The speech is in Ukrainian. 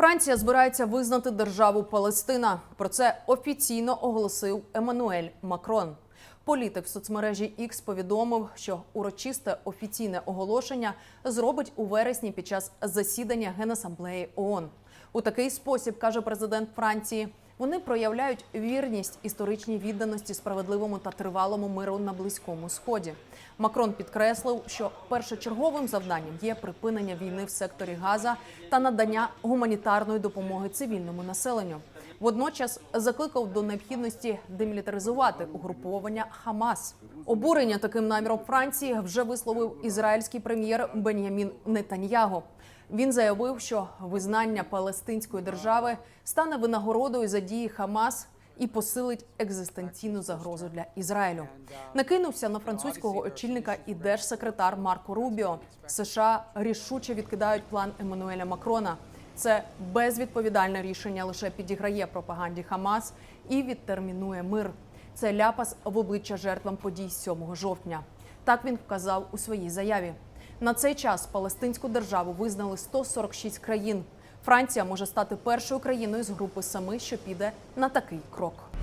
Франція збирається визнати державу Палестина. Про це офіційно оголосив Еммануель Макрон. Політик в соцмережі X повідомив, що урочисте офіційне оголошення зробить у вересні під час засідання Генасамблеї ООН. У такий спосіб каже президент Франції. Вони проявляють вірність історичній відданості справедливому та тривалому миру на близькому сході. Макрон підкреслив, що першочерговим завданням є припинення війни в секторі Газа та надання гуманітарної допомоги цивільному населенню. Водночас закликав до необхідності демілітаризувати угруповання Хамас. Обурення таким наміром Франції вже висловив ізраїльський прем'єр Бен'ямін Нетаньяго. Він заявив, що визнання Палестинської держави стане винагородою за дії Хамас і посилить екзистенційну загрозу для Ізраїлю. Накинувся на французького очільника і держсекретар Марко Рубіо. США рішуче відкидають план Еммануеля Макрона. Це безвідповідальне рішення лише підіграє пропаганді Хамас і відтермінує мир. Це ляпас в обличчя жертвам подій 7 жовтня. Так він вказав у своїй заяві. На цей час Палестинську державу визнали 146 країн. Франція може стати першою країною з групи семи, що піде на такий крок.